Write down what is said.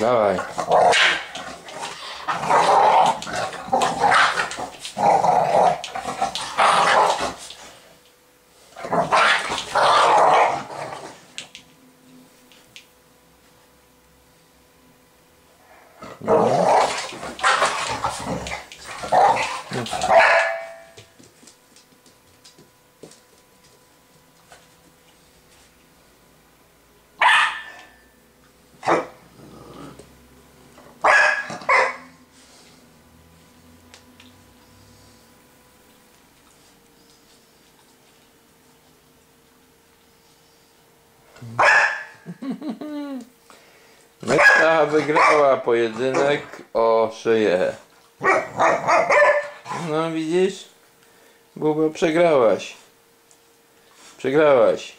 Dawaj. Meta wygrała pojedynek o szyję. No widzisz? Buba przegrałaś. Przegrałaś.